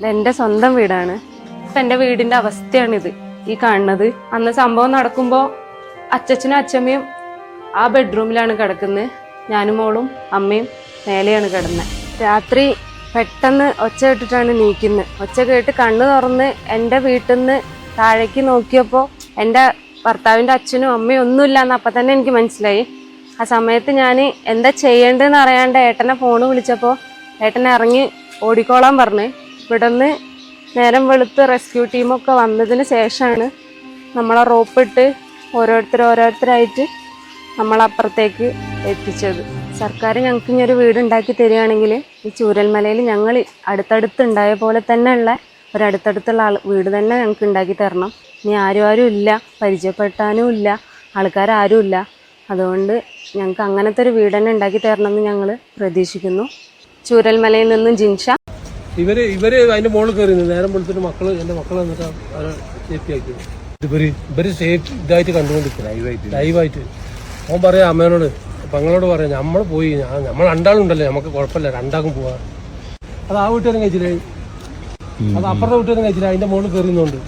ഇതെന്റെ സ്വന്തം വീടാണ്. എന്റെ വീടിന്റെ അവസ്ഥയാണിത്. ഈ കാണുന്നത്. അന്ന് സംഭവം നടക്കുമ്പോ അച്ചച്ചനും അച്ഛമ്മയും ആ ബെഡ്റൂമിലാണ് കിടക്കുന്നത് ഞാനും മോളും അമ്മയും മേലെയാണ് കിടന്നത് രാത്രി പെട്ടെന്ന് ഒച്ച കേട്ടിട്ടാണ് നീക്കുന്നത് ഒച്ച കേട്ട് കണ്ണു തുറന്ന് എന്റെ വീട്ടിൽ നിന്ന് താഴേക്ക് നോക്കിയപ്പോൾ എന്റെ ഭർത്താവിന്റെ അച്ഛനും അമ്മയും ഒന്നുമില്ല എന്ന് അപ്പം തന്നെ എനിക്ക് മനസ്സിലായി. ആ സമയത്ത് ഞാൻ എന്താ ചെയ്യേണ്ടതെന്ന് അറിയാണ്ട് ഏട്ടനെ ഫോൺ വിളിച്ചപ്പോൾ ഏട്ടനെ ഇറങ്ങി ഓടിക്കോളാൻ പറഞ്ഞ്. ഇവിടെ നിന്ന് നേരം വെളുത്ത് റെസ്ക്യൂ ടീമൊക്കെ വന്നതിന് ശേഷമാണ് നമ്മളെ റോപ്പിട്ട് ഓരോരുത്തർ ഓരോരുത്തരായിട്ട് നമ്മളപ്പുറത്തേക്ക് എത്തിച്ചത്. സർക്കാർ ഞങ്ങൾക്ക് ഇനി ഒരു വീട് ഉണ്ടാക്കി തരികയാണെങ്കിൽ ഈ ചൂരൽമലയിൽ ഞങ്ങൾ അടുത്തടുത്ത് ഉണ്ടായ പോലെ തന്നെയുള്ള ഒരു അടുത്തടുത്തുള്ള ആൾ വീട് തന്നെ ഞങ്ങൾക്ക് ഉണ്ടാക്കി തരണം. ഇനി ആരും ആരും ഇല്ല പരിചയപ്പെട്ടാനും ഇല്ല ആൾക്കാരും ഇല്ല. അതുകൊണ്ട് ഞങ്ങൾക്ക് അങ്ങനത്തെ ഒരു വീട് തന്നെ ഉണ്ടാക്കി തരണമെന്ന് ഞങ്ങൾ പ്രതീക്ഷിക്കുന്നു. ചൂരൽമലയിൽ നിന്നും ജിൻഷ. ഇവർ ഇവർ അതിന്റെ മുകളിൽ കയറി നേരം വെളുത്തിട്ട് മക്കൾ എന്റെ മക്കൾ വന്നിട്ട് അവരെ സേഫ്റ്റി ആക്കി. ഇവർ ഇവർ സേഫ് ഇതായിട്ട് കണ്ടുകൊണ്ടിരിക്കുന്നത് ലൈവായിട്ട് അവൻ പറയാ അമ്മേനോട് പെങ്ങളോട് പറയാം നമ്മൾ പോയി നമ്മൾ രണ്ടാളുണ്ടല്ലേ നമുക്ക് കുഴപ്പമില്ല രണ്ടാക്കും പോവാ. അത് ആ വീട്ടുകാരും കഴിച്ചില്ലേ? അത് അപ്പുറത്തെ വീട്ടുകാരും കഴിച്ചില്ല? അതിന്റെ മുകളിൽ കയറിയുന്നുണ്ട്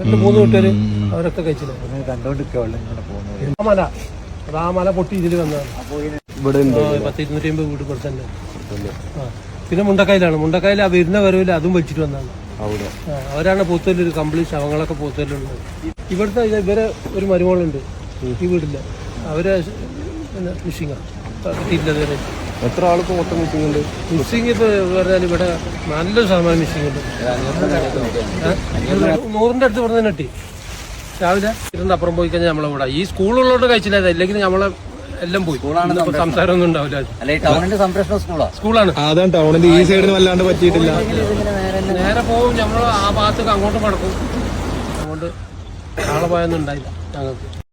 രണ്ട് മൂന്ന് വീട്ടുകാര് അവരൊക്കെ കഴിച്ചില്ല? ആ മല. അത് ആ മല പൊട്ടി ഇതിൽ വന്നതാണ്. ഇവിടെ പത്ത് ഇരുന്നൂറ്റി അമ്പത് വീട് കൊടുത്തന്നെ ആ. പിന്നെ മുണ്ടക്കായിലാണ്. മുണ്ടക്കായിൽ ആ വരുന്ന വരവിൽ അതും വെച്ചിട്ട് വന്നാണ് അവിടെ. അവരാണ് പോത്തല്ലൂർ കംപ്ലീറ്റ് ശവങ്ങളൊക്കെ പോത്തല്ലുള്ളത് ഇവിടുത്തെ ഇവരെ ഒരു മരുമകളുണ്ട് ഈ വീടില്ല അവരെ മിസ്സിങ്ങാണ് ഇതുവരെ എത്ര ആൾക്ക് മൊത്തം മിസ്സിംഗ് ഉണ്ട്? മിസ്സിംഗ് പറഞ്ഞാൽ ഇവിടെ നല്ലൊരു ശതമാനം മിസ്സിംഗ് ഉണ്ട് മോറിന്റെ നൂറിന്റെ അടുത്ത് പറഞ്ഞു തന്നെ കിട്ടി രാവിലെ ഇരുന്ന് അപ്പുറം പോയി കഴിഞ്ഞാൽ നമ്മളെ ഇവിടെ ഈ സ്കൂളുള്ളോട്ട് കഴിച്ചില്ല ഇല്ലെങ്കിൽ നമ്മളെ എല്ലാം പോയി. സംസാരമൊന്നും ഉണ്ടാവില്ല. അല്ല ഈ ടൗണിന്റെ സംരക്ഷണ സ്കൂളാ സ്കൂളാണ് അതാണ് ടൗണിന്റെ ഈ സൈഡിന് വല്ലാണ്ട് പറ്റിയിട്ടില്ല. നേരെ പോകും. നമ്മൾ ആ ഭാഗത്തേക്ക് അങ്ങോട്ട് കടക്കും അതുകൊണ്ട് ആളെ പോയൊന്നും ഉണ്ടായില്ല. ഞങ്ങൾക്ക്.